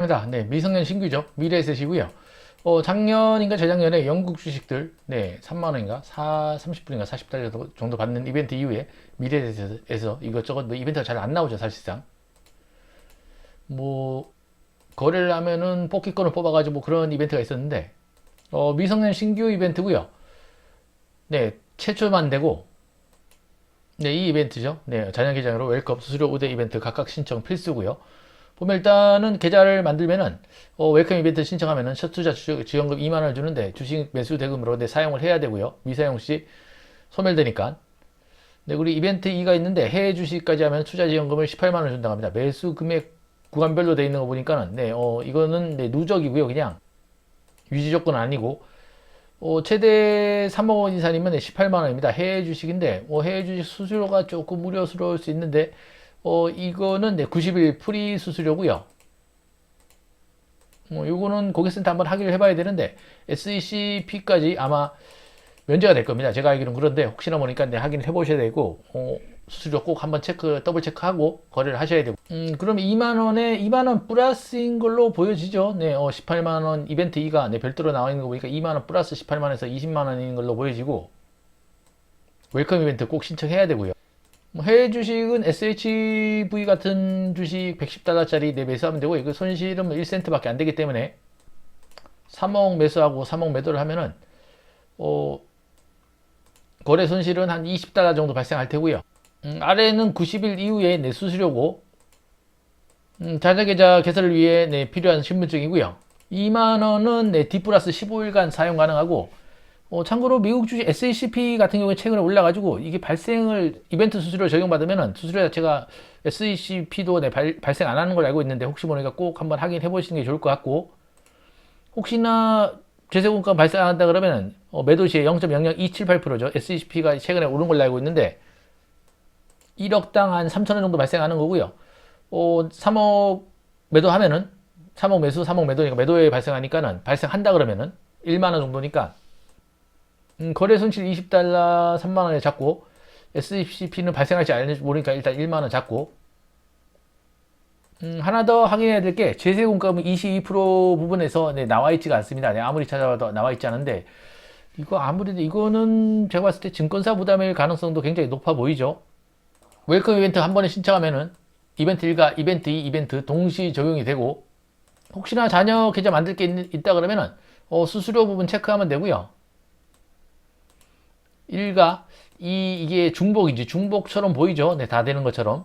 입니다. 네, 미성년 신규죠. 미래에셋이고요. 어, 작년인가 재작년에 영국 주식들 네, 3만 원인가 4, 30분인가 40달러 정도 받는 이벤트 이후에 미래에셋에서 이것저것 뭐 이벤트가 잘 안 나오죠, 사실상. 뭐 거래를 하면은 뽑기권을 뽑아가지고 뭐 그런 이벤트가 있었는데 어, 미성년 신규 이벤트고요. 네, 최초만 되고 네, 이 이벤트죠. 네, 자녀 계정으로 웰컴 수수료 우대 이벤트 각각 신청 필수고요. 보면 일단은 계좌를 만들면은 어, 웰컴 이벤트 신청하면은 첫 투자 주- 지원금 2만 원을 주는데 주식 매수 대금으로 네, 사용을 해야 되고요. 미사용 시 소멸되니까. 네, 우리 이벤트 2가 있는데 해외 주식까지 하면 투자 지원금을 18만 원 준다고 합니다. 매수 금액 구간별로 돼 있는 거 보니까는 네, 어, 이거는 네, 누적이고요. 그냥 유지 조건 아니고 어, 최대 3억 원 이상이면 18만 원입니다. 해외 주식인데 어, 해외 주식 수수료가 조금 우려스러울 수 있는데 어, 이거는 네, 90일 프리 수수료고요. 뭐 요거는 고객센터 한번 확인을 해봐야 되는데 SECP까지 아마 면제가 될 겁니다. 제가 알기로는 그런데 혹시나 모르니까 네, 확인을 해보셔야 되고 어, 수수료 꼭 한번 체크 더블 체크하고 거래를 하셔야 되고 음, 그럼 2만 원에 2만 원 플러스인 걸로 보여지죠. 네, 어, 18만 원 이벤트 2가 네, 별도로 나와 있는 거 보니까 2만 원 플러스 18만 원에서 20만 원인 걸로 보여지고 웰컴 이벤트 꼭 신청해야 되고요. 뭐 해외 주식은 SHV 같은 주식 110달러짜리 내 매수하면 되고 이거 손실은 뭐 1센트밖에 안 되기 때문에 3억 매수하고 3억 매도를 하면은 어, 거래 손실은 한 20달러 정도 발생할 테고요. 음, 아래는 90일 이후에 내 수수료고 음, 자녀계좌 개설을 위해 내 필요한 신분증이고요. 2만 원은 내 D 플러스 15일간 사용 가능하고 어, 참고로 미국 주식 SECP 같은 경우에 최근에 올라가지고 이게 발생을 이벤트 수수료 적용받으면은 수수료 자체가 SECP도 네, 발, 발생 안 하는 걸 알고 있는데 혹시 모르니까 꼭 한번 확인해 보시는 게 좋을 것 같고 혹시나 제세공가 발생 안 한다 그러면은 어, 매도 시에 0.00278%죠. SECP가 최근에 오른 걸로 알고 있는데 1억당 한 3천원 정도 발생하는 거고요. 어, 3억 매도하면은 3억 매수, 3억 매도니까 매도에 발생하니까는 발생한다 그러면은 1만 원 정도니까 음, 거래 손실 20달러 3만 원에 잡고 SCP는 발생할지 알지 모르니까 일단 1만 원 잡고 음, 하나 더 확인해야 될 게 제세 공과금 22% 부분에서 네, 나와 있지가 않습니다. 네, 아무리 찾아봐도 나와 있지 않은데 이거 아무래도 이거는 제가 봤을 때 증권사 부담일 가능성도 굉장히 높아 보이죠. 웰컴 이벤트 한 번에 신청하면은 이벤트 1과 이벤트 2, 이벤트 동시 적용이 되고 혹시나 자녀 계좌 만들 게 있, 있다 그러면은 어, 수수료 부분 체크하면 되고요. 1가 이 이게 중복이지 중복처럼 보이죠? 네, 다 되는 것처럼.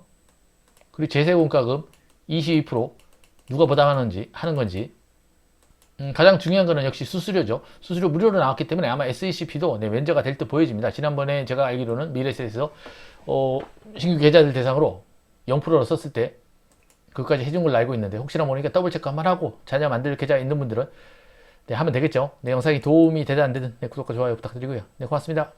그리고 제세공과금 22% 누가 부담하는지 하는 건지. 음, 가장 중요한 거는 역시 수수료죠. 수수료 무료로 나왔기 때문에 아마 SECP도 네, 면제가 될 듯 보여집니다. 지난번에 제가 알기로는 미래에셋에서 어, 신규 계좌들 대상으로 0%로 썼을 때 그것까지 해준 걸로 알고 있는데 혹시나 모르니까 더블 체크 한번 하고 자녀 만들 계좌 있는 분들은 네, 하면 되겠죠. 네, 영상이 도움이 되든 안 되든 네, 구독과 좋아요 부탁드리고요. 네, 고맙습니다.